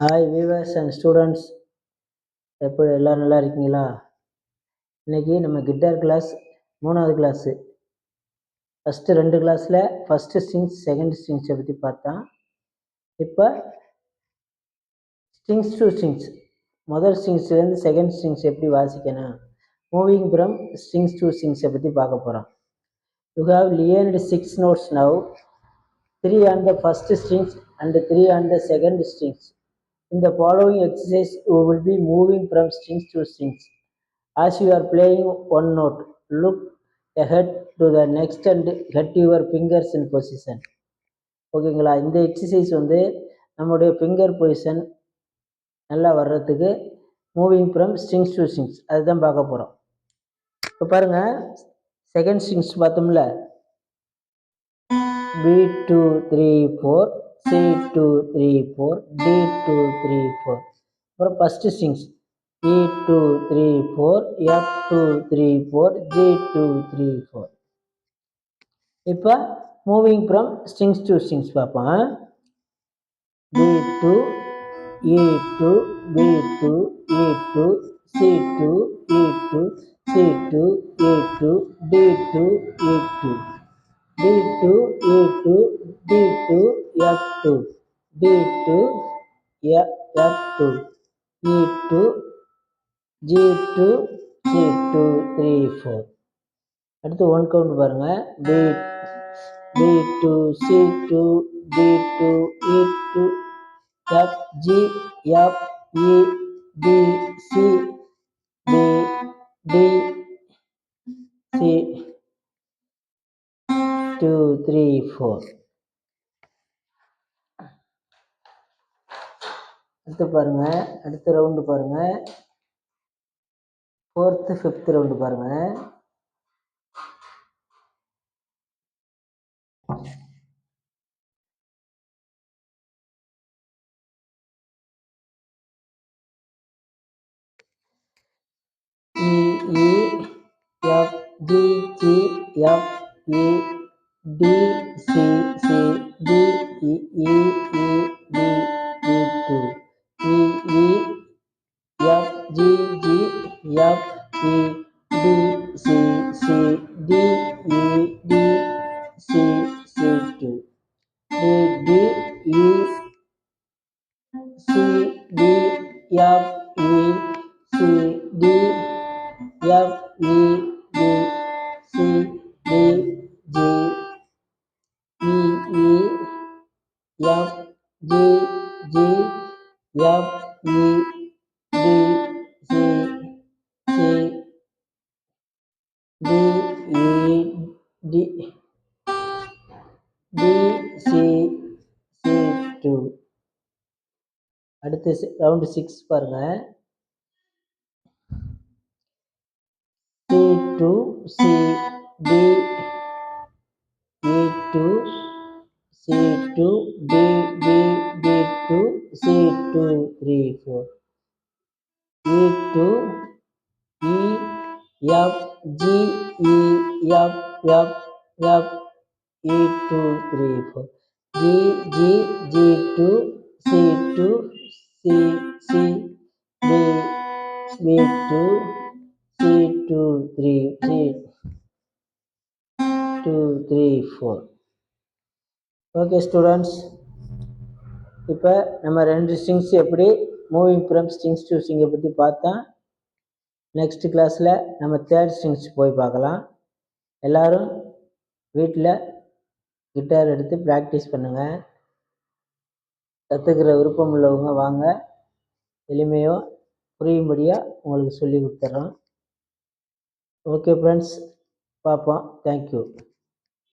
Hi viewers and students எப்படி எல்லோரும் நல்லா இருக்கீங்களா? இன்றைக்கி நம்ம கிட்டார் கிளாஸ் மூணாவது கிளாஸு ஃபஸ்ட்டு ரெண்டு கிளாஸில் ஃபஸ்ட்டு ஸ்ட்ரிங்ஸ் செகண்ட் ஸ்ட்ரிங்ஸை பற்றி பார்த்தோம் இப்போ ஸ்ட்ரிங்ஸ் டு ஸ்ட்ரிங்ஸ் முதல் ஸ்ட்ரிங்ஸ்லேருந்து செகண்ட் ஸ்ட்ரிங்ஸ் எப்படி வாசிக்கணும்? மூவிங் ஃப்ரம் ஸ்ட்ரிங்ஸ் டு ஸ்ட்ரிங்ஸை பற்றி பார்க்க போகிறோம் you have learned six notes now three on the first strings and three on the second strings In the following exercise, you will be moving from strings to strings. As you are playing one note, look ahead to the next and get your fingers in position. ஓகேங்களா இந்த exercise வந்து நம்முடைய finger position நல்லா வர்றதுக்கு moving from strings to strings அதுதான் பார்க்க போகிறோம் இப்போ பாருங்கள் செகண்ட் ஸ்ட்ரிங்ஸ் பார்த்தோம்ல B two three four C two three four D two three four அப்புறம் first strings E two three four F two three four G two three four இப்போ moving from strings to strings பார்ப்போம் B two E two B two E two C two E two C two E two D two E two D2, E2, D2, F2, D2, F2, E2, G2, C2, 3, 4 அடுத்து one count பாருங்கள் B B two C two D two E two F G F E B C B D three four அடுத்து பாருங்க அடுத்த round பாருங்க. Fourth fifth round பாருங்க. E, e F G, G, F E e, D C C D E E E D E two E E F G G F E D C C D E D C C two D D E C D F E C D F E F G G F E D C C D E D D C C two அடுத்து round six பாருங்கள் C two C D C2, D, D, D2, C2, 3, 4. E2, E, F, G, E, F, F, F, E2, 3, 4. G, G, G2, C2, C, C, D, B2, C2, 3, C, 2, 3, 4. Okay students இப்போ நம்ம ரெண்டு strings எப்படி moving from strings to ஸ்ட்ரிங்கை பற்றி பார்த்தா next கிளாஸில் நம்ம third strings போய் பார்க்கலாம். எல்லோரும் வீட்டில் கிட்டார் எடுத்து ப்ராக்டிஸ் பண்ணுங்கள் கற்றுக்கிற விருப்பம் உள்ளவங்க வாங்க. எளிமையோ புரியும்படியாக உங்களுக்கு சொல்லி கொடுத்துட்றோம் ஓகே ஃப்ரெண்ட்ஸ் பார்ப்போம். தேங்க்யூ